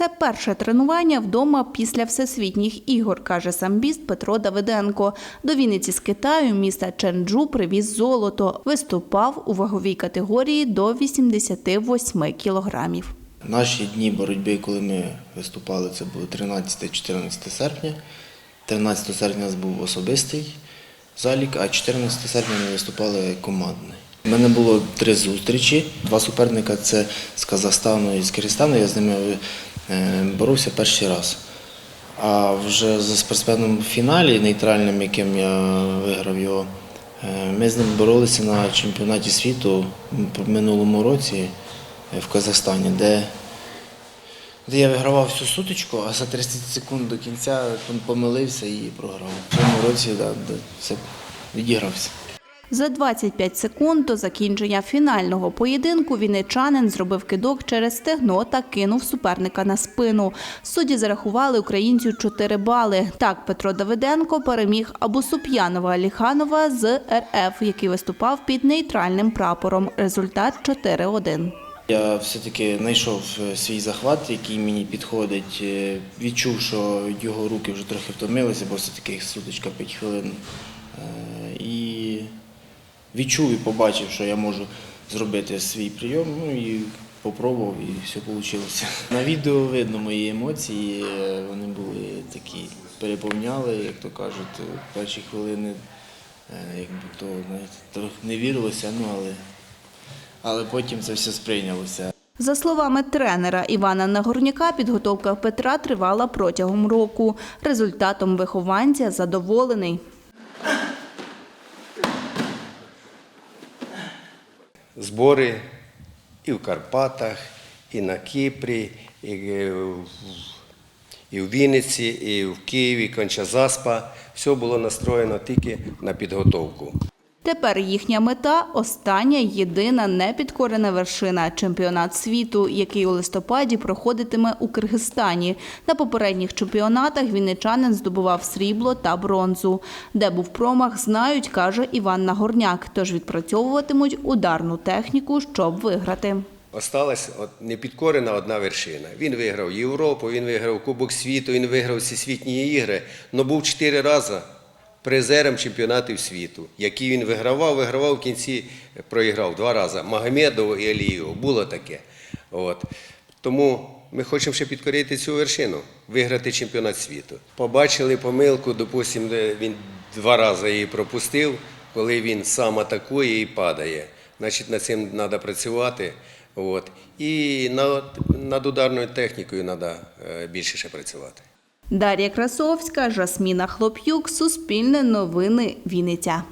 Це перше тренування вдома після всесвітніх ігор, каже самбіст Петро Давиденко. До Вінниці з Китаю міста Ченджу привіз золото. Виступав у ваговій категорії до 88 кілограмів. Наші дні боротьби, коли ми виступали, це було 13-14 серпня. 13 серпня був особистий залік, а 14 серпня ми виступали командний. У мене було три зустрічі. Два суперника це з Казахстану і з Киргизстану. Я з ними боровся перший раз. А вже за спортсменом в фіналі, нейтральним, яким я виграв його, е, ми з ним боролися на чемпіонаті світу в минулому році е, в Казахстані, де, де я вигравав всю сутичку, а за 30 секунд до кінця помилився і програв. В цьому році да, все відігрався. За 25 секунд до закінчення фінального поєдинку вінничанин зробив кидок через стегно та кинув суперника на спину. Судді зарахували українцю 4 бали. Так Петро Давиденко переміг Абусуп'янова Аліханова з РФ, який виступав під нейтральним прапором. Результат 4-1. Я все-таки знайшов е, свій захват, який мені підходить. Е, Відчув, що його руки вже трохи втомилися, бо все-таки сутичка 5 хвилин. Е, І відчув і побачив, що я можу зробити свій прийом. Ну і попробував, і все вийшло. На відео видно мої емоції. Вони були такі, переповняли, як то кажуть, перші хвилини, е, якби то трохи не вірилося, ну але але потім це все сприйнялося. За словами тренера Івана Нагорняка, підготовка Петра тривала протягом року. Результатом вихованця задоволений. Збори і в Карпатах, і на Кіпрі, і в, і в Вінниці, і в Києві, Кончазаспа. Все було настроєно тільки на підготовку. Тепер їхня мета остання єдина непідкорена вершина чемпіонат світу, який у листопаді проходитиме у Киргизстані. На попередніх чемпіонатах вінничанин здобував срібло та бронзу. Де був промах, знають, каже Іван Нагорняк. Тож відпрацьовуватимуть ударну техніку, щоб виграти. Осталась от непідкорена одна вершина. Він виграв Європу, він виграв Кубок світу, він виграв всесвітні ігри, але був чотири рази призером чемпіонатів світу, які він вигравав, вигравав в кінці, проіграв два рази Магомедову і Алієву. Було таке. От. Тому ми хочемо ще підкорити цю вершину, виграти чемпіонат світу. Побачили помилку, допустимо, він два рази її пропустив, коли він сам атакує і падає. Значить, над цим треба працювати. От. І над, над ударною технікою треба більше ще працювати. Дар'я Красовська, Жасміна Хлоп'юк, Суспільне новини, Вінниця.